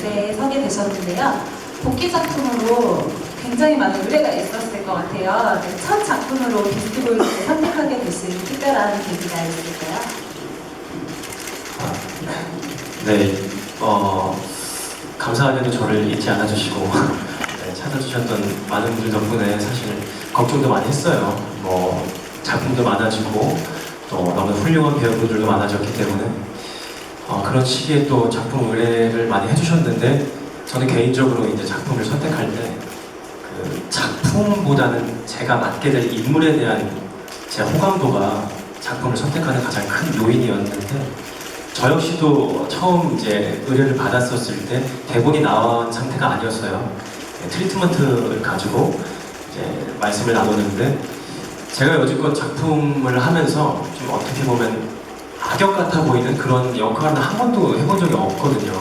무대에 서게 되셨는데요. 복귀 작품으로 굉장히 많은 의뢰가 있었을 것 같아요. 네, 첫 작품으로 비스트보이즈를 선택하게 있는 특별한 계기가 있을까요? 네, 어, 감사하게도 저를 잊지 않아주시고 네, 찾아주셨던 많은 분들 덕분에 사실 걱정도 많이 했어요. 뭐 작품도 많아지고 또 너무 훌륭한 배우분들도 많아졌기 때문에 어, 그런 시기에 또 작품 의뢰를 많이 해주셨는데 저는 개인적으로 이제 작품을 선택할 때 그 작품보다는 제가 맡게 될 인물에 대한 제 호감도가 작품을 선택하는 가장 큰 요인이었는데 저 역시도 처음 이제 의뢰를 받았었을 때 대본이 나온 상태가 아니었어요. 네, 트리트먼트를 가지고 이제 말씀을 나누는데 제가 여지껏 작품을 하면서 좀 어떻게 보면 악역 같아 보이는 그런 역할은 한 번도 해본 적이 없거든요.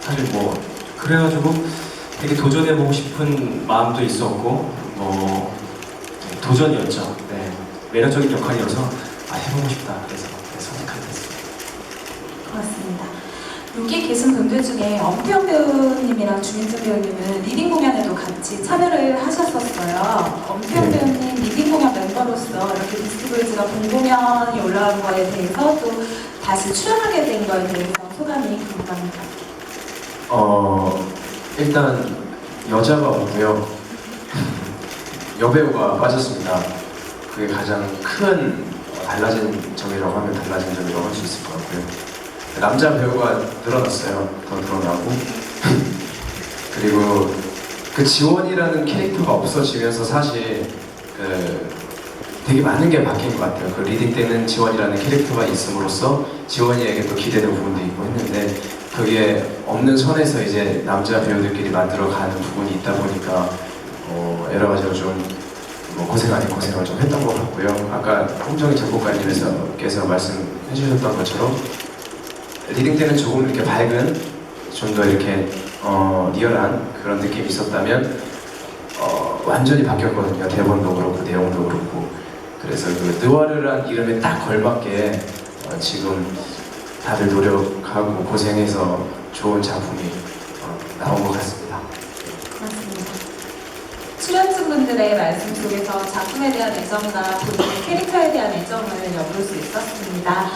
사실 뭐 그래가지고 되게 도전해보고 싶은 마음도 있었고 뭐 네, 도전이었죠. 네, 매력적인 역할이어서 아 해보고 싶다 그래서 네, 선택하게 됐습니다. 고맙습니다. 여기 계신 분들 중에 엄태영 배우님이랑 주민정 배우님은 리딩 공연에도 같이 참여를 하셨었어요. 엄태영 네. 배우님 리딩 공연 멤버로서 이렇게 본 공연이 올라온 거에 대해서 또 다시 출연하게 된 거에 대해서 소감이 궁금합니다. 어 일단 여자가 없고요 여배우가 빠졌습니다. 그게 가장 큰 어, 달라진 점이라고 하면 달라진 점이라고 할 수 있을 것 같고요. 남자 배우가 늘어났어요. 더 늘어나고 그리고 그 지원이라는 캐릭터가 없어지면서 사실 그 되게 많은 게 바뀐 것 같아요. 그 리딩 때는 지원이라는 캐릭터가 있음으로써 지원이에게 또 기대는 부분도 있고 했는데 그게 없는 선에서 이제 남자 배우들끼리 만들어가는 부분이 있다 보니까 어, 여러 가지로 좀 뭐 고생 아닌 고생을 좀 했던 것 같고요. 아까 홍정희 작곡가님께서 말씀해 주셨던 것처럼 리딩 때는 조금 이렇게 밝은 좀 더 이렇게 어, 리얼한 그런 느낌이 있었다면 어, 완전히 바뀌었거든요. 대본도 그렇고 내용도 그렇고 그래서 그 느와르란 이름에 딱 걸맞게 어, 지금 다들 노력하고 고생해서 좋은 작품이 어, 나온 것 같습니다. 고맙습니다. 출연진분들의 말씀 속에서 작품에 대한 애정이나 본인의 캐릭터에 대한 애정을 엿볼 수 있었습니다.